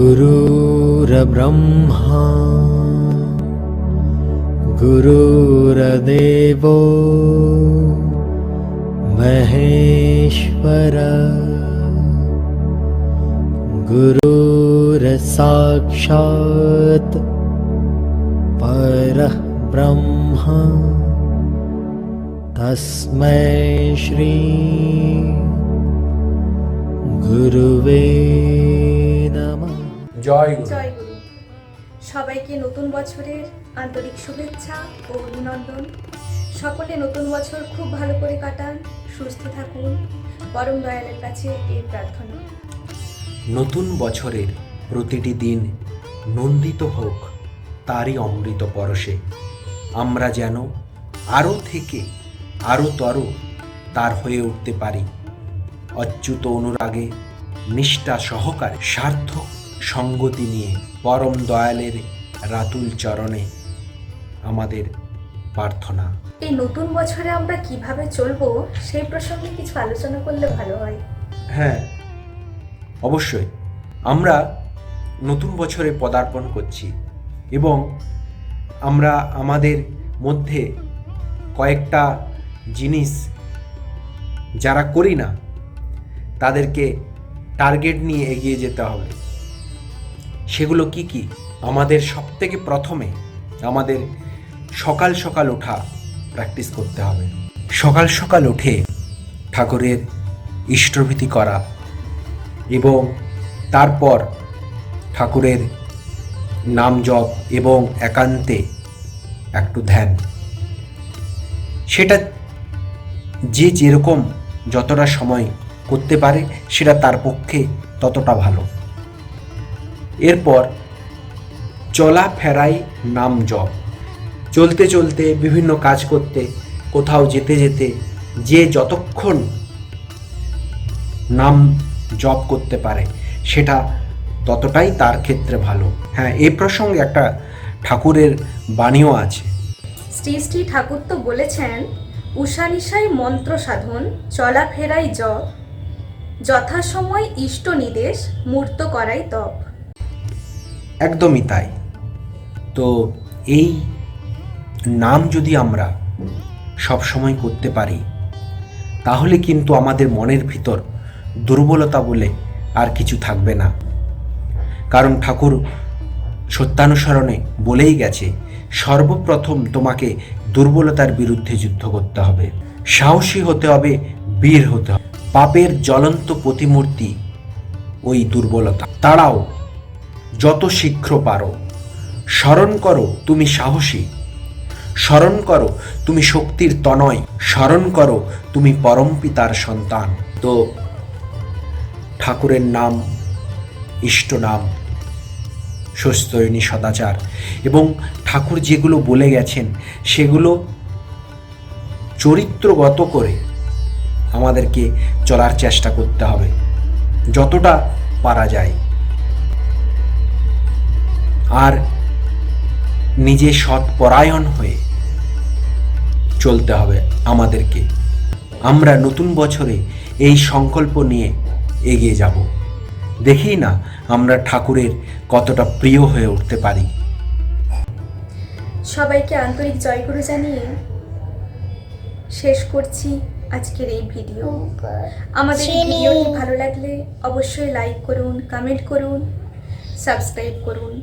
गुरुर्ब्रह्मा। गुरुर्देवो। महेश्वर। गुरुर्साक्षात्। परः ब्रह्म। तस्मै श्री गुरुवे জয় গুরু জয় গুরু সবাইকে নতুন বছরের আন্তরিক শুভেচ্ছা ও অভিনন্দন। সকলে নতুন বছর খুব ভালো করে কাটান সুস্থ থাকুন। পরম দয়ালের কাছে এই প্রার্থনা। নতুন বছরের প্রতিটি দিন নন্দিত হোক তারই অমৃত পরশে। আমরা যেন আরও থেকে আরও তর তার হয়ে উঠতে পারি। অচ্যুত অনুরাগে নিষ্ঠা সহকারে সার্থক সঙ্গতি নিয়ে পরম দয়ালের রাতুল চরণে আমাদের প্রার্থনা। এই নতুন বছরে আমরা কীভাবে চলবো সেই প্রসঙ্গে কিছু আলোচনা করলে ভালো হয়। হ্যাঁ অবশ্যই। আমরা নতুন বছরে পদার্পণ করছি এবং আমরা আমাদের মধ্যে কয়েকটা জিনিস যারা করি না তাদেরকে টার্গেট নিয়ে এগিয়ে যেতে হবে। সেগুলো কি কি? আমাদের সবথেকে প্রথমে আমাদের সকাল সকাল ওঠা প্র্যাকটিস করতে হবে। সকাল সকাল উঠে ঠাকুরের ইষ্টভীতি করা এবং তারপর ঠাকুরের নাম জপ এবং একান্তে একটু ধ্যান। সেটা যে যেরকম যতটা সময় করতে পারে, সেটা তার পক্ষে ততটা ভালো। এরপর চলা ফেরাই নাম জপ। চলতে চলতে বিভিন্ন কাজ করতে, কোথাও যেতে যেতে যে যতক্ষণ নাম জপ করতে পারে, সেটা ততটাই তার ক্ষেত্রে ভালো। হ্যাঁ এ প্রসঙ্গে একটা ঠাকুরের বাণীও আছে। শ্রী শ্রী ঠাকুর তো বলেছেন উষানিশাই মন্ত্র সাধন চলাফেরাই জপ। যথাসময় ইষ্ট নিদেশ, মূর্ত করাই তপ। একদমই তাই। তো এই নাম যদি আমরা সব সময় করতে পারি, তাহলে কিন্তু আমাদের মনের ভিতর দুর্বলতা বলে আর কিছু থাকবে না। কারণ ঠাকুর সত্যানুসরণে বলেই গেছে, সর্বপ্রথম তোমাকে দুর্বলতার বিরুদ্ধে যুদ্ধ করতে হবে। সাহসী হতে হবে, বীর হতে হবে। পাপের জ্বলন্ত প্রতিমূর্তি ওই দুর্বলতা। তারাও যত শীঘ্র পারো। স্মরণ করো তুমি সাহসী। স্মরণ করো তুমি শক্তির তনয়। স্মরণ করো তুমি পরম পিতার সন্তান। তো ঠাকুরের নাম, ইষ্ট নাম স্বস্তয়নী সদাচার এবং ঠাকুর যেগুলো বলে গেছেন, সেগুলো চরিত্রগত করে আমাদেরকে চলার চেষ্টা করতে হবে। যতটা পারা যায়। আর নিজে সৎপরায়ণ হয়ে চলতে হবে আমাদেরকে। আমরা নতুন বছরে এই সংকল্প নিয়ে এগিয়ে যাব। দেখি না আমরা ঠাকুরের কতটা প্রিয় হয়ে উঠতে পারি। সবাইকে আন্তরিক জয়গুরু জানিয়ে শেষ করছি আজকের এই ভিডিও। আমাদের এই ভিডিওটি ভালো লাগলে অবশ্যই লাইক করুন কমেন্ট করুন সাবস্ক্রাইব করুন।